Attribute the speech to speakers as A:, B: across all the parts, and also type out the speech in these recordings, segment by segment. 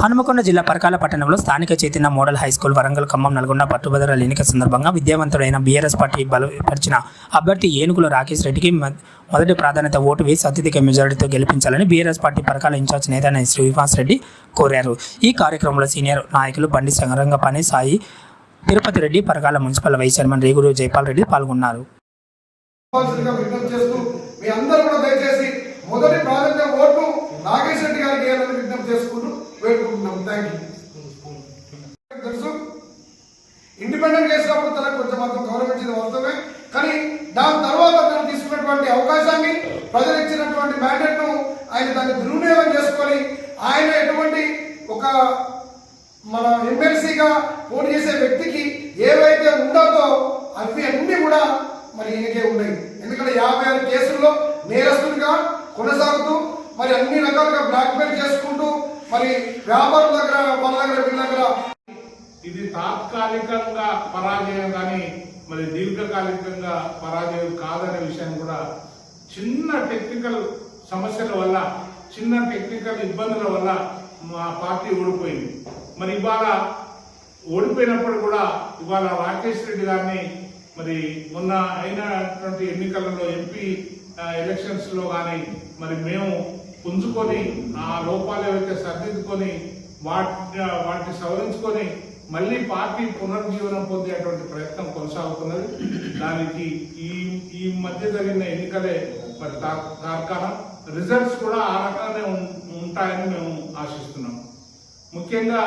A: హనుమకొండ జిల్లా పరకాల పట్టణంలో స్థానిక Chaitanya model high school Warangal Khammam Nalgonda పట్టుభద్రల ఎన్నిక సందర్భంగా విద్యావంతుడైన బీఆర్ఎస్ పార్టీ బలపరిచిన అభ్యర్థి ఏనుగుల రాకేష్ రెడ్డికి మొదటి ప్రాధాన్యత ఓటు వేసి అత్యధిక మెజారిటీతో గెలిపించాలని బీఆర్ఎస్ పార్టీ పరకాల ఇన్ఛార్జ్ నేత శ్రీనివాస్ రెడ్డి కోరారు. ఈ కార్యక్రమంలో సీనియర్ నాయకులు Bandi Sangarangapani Sai Tirupati Reddy Parakala municipal vice chairman Reguru Jaipal Reddy పాల్గొన్నారు.
B: మీ అందరూ కూడా దయచేసి మొదటి ప్రాధాన్యత ఓటు నాగేష్ రెడ్డి గారికి వేయాలని విజ్ఞప్తి చేసుకుంటూ తెలుసు? ఇండిపెండెంట్ చేసినప్పుడు తనకు కొంచెం మాత్రం గౌరవించింది వాస్తవమే కానీ దాని తర్వాత తను తీసుకున్నటువంటి అవకాశాన్ని ప్రజలు ఇచ్చినటువంటి మ్యాండేట్ను ఆయన దాన్ని దుర్వినియోగం చేసుకొని ఆయన ఎటువంటి ఒక మన ఎమ్మెల్సీగా పోటీ చేసే వ్యక్తికి ఏవైతే ఉండదో అవి అన్ని కూడా మరి ఈయనకే ఉన్నాయి ఎందుకంటే యాభై ఆరు కేసుల్లో నేరస్తుడిగా కొనసాగుతూ మరి అన్ని రకాలుగా బ్లాక్మెయిల్ చేసుకుంటూ మరి వ్యాపారుల దగ్గర వాళ్ళ దగ్గర వీళ్ళ దగ్గర?
C: ఇది తాత్కాలికంగా పరాజయం కానీ మరి దీర్ఘకాలికంగా పరాజయం కాదనే విషయం కూడా చిన్న టెక్నికల్ సమస్యల వల్ల చిన్న టెక్నికల్ ఇబ్బందుల వల్ల మా పార్టీ ఓడిపోయింది. మరి ఇవాళ ఓడిపోయినప్పుడు కూడా ఇవాళ రాకేష్ రెడ్డి గారిని మరి మొన్న అయినటువంటి ఎన్నికలలో ఎంపీ ఎలక్షన్స్లో కానీ మరి మేము పుంజుకొని ఆ లోపాలు ఏవైతే సర్దిద్దుకొని వాటి వాటిని సవరించుకొని మళ్ళీ పార్టీ పునర్జీవనం పొందేటువంటి ప్రయత్నం కొనసాగుతున్నది. దానికి ఈ ఈ మధ్య జరిగిన ఎన్నికలే మరి తా- తార్కాణం. రిజల్ట్స్ కూడా ఆ రకంగానే ఉం- ఉంటాయని మేము ఆశిస్తున్నాం. ముఖ్యంగా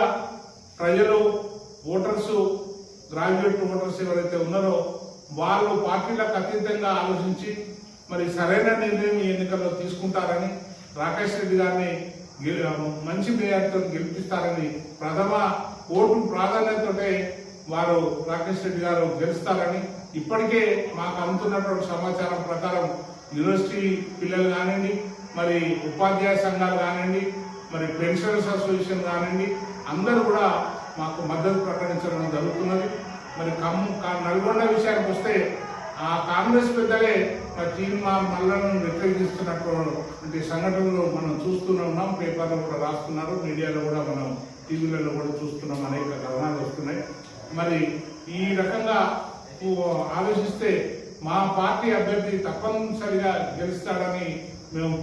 C: ప్రజలు ఓటర్స్ గ్రాడ్యుయేట్ ఓటర్స్ ఎవరైతే ఉన్నారో వాళ్ళు పార్టీలకు అతీతంగా ఆలోచించి మరి సరైన నిర్ణయం ఈ ఎన్నికల్లో తీసుకుంటారని రాకేష్ రెడ్డి గారిని గె- మంచి మేయర్తో గెలిపిస్తారని ప్రథమ ఓటు ప్రాధాన్యతతోటే వారు రాకేష్ రెడ్డి గారు గెలుస్తారని ఇప్పటికే మాకు అందుతున్నటువంటి సమాచారం ప్రకారం యూనివర్సిటీ పిల్లలు కానివ్వండి మరి ఉపాధ్యాయ సంఘాలు కానివ్వండి మరి పెన్షనర్స్ అసోసియేషన్ కానివ్వండి అందరూ కూడా మాకు మద్దతు ప్రకటించడం జరుగుతున్నది. మరి కమ్ కా- నల్గొండ విషయానికి వస్తే ఆ కాంగ్రెస్ పెద్దలే తీర్మా మల్లను వ్యతిరేకిస్తున్నటువంటి సంఘటనలు మనం చూస్తూనే ఉన్నాం పేపర్లో కూడా రాస్తున్నారు మీడియాలో కూడా మనం టీవీలలో కూడా చూస్తున్నాం అనేక కథనాలు వస్తున్నాయి. మరి ఈ రకంగా ఆలోచిస్తే మా పార్టీ అభ్యర్థి తప్పనిసరిగా గెలుస్తాడని మేము